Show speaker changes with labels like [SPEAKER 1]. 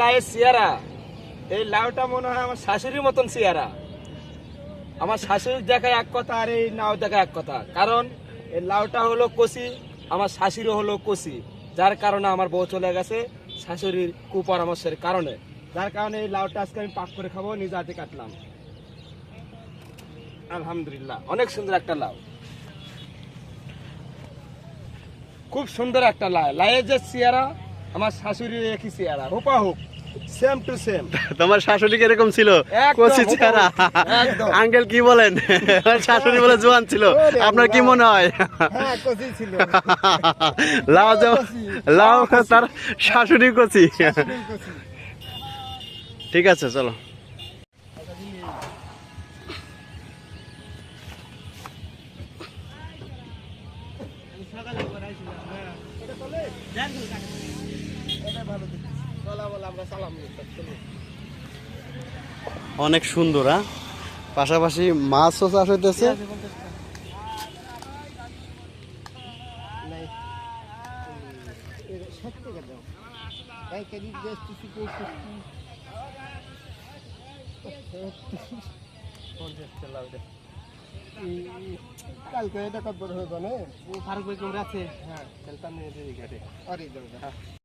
[SPEAKER 1] লাউয়ের চেয়ারা এই লাউটা মনে হয় আমার শাশুড়ির মতন চেয়ারা আমার শাশুড়ি দেখা এক কথা আর এই লাউ দেখা এক কথা। কারণ এই লাউটা হলো কষি, আমার শাশুড়ি হলো কষি। যার কারণে আমার বউ চলে গেছে শাশুড়ির কুপরামর্শের কারণে। যার কারণে এই লাউটা আজকে আমি পাক করে খাব, নিজে হাতে কাটলাম। আলহামদুলিল্লাহ, অনেক সুন্দর একটা লাউ। খুব সুন্দর একটা লাই লাইয়ের যে চেয়ারা আমার শাশুড়ির একই চেয়ারা হুপা হুপ সেম টু সেম
[SPEAKER 2] তোমার শাশুড়ি কীরকম ছিল? কচি চেহারা। আঙ্কেল কি বলেন? শাশুড়ি বলে জোয়ান ছিল। আপনার কি মনে হয়?
[SPEAKER 1] হ্যাঁ কচি ছিল।
[SPEAKER 2] লাউ যেমন লাউ তার শাশুড়ি কচি। ঠিক আছে চলো। অনেক সুন্দর হ্যাঁ? পাশাপাশি মাছও চাষ হইতেছে।
[SPEAKER 1] কালকে এটা কত বড় হবে জানে ফারুক ভাই কোমরা আছে? হ্যাঁ কালকে আমি এদিকে আরে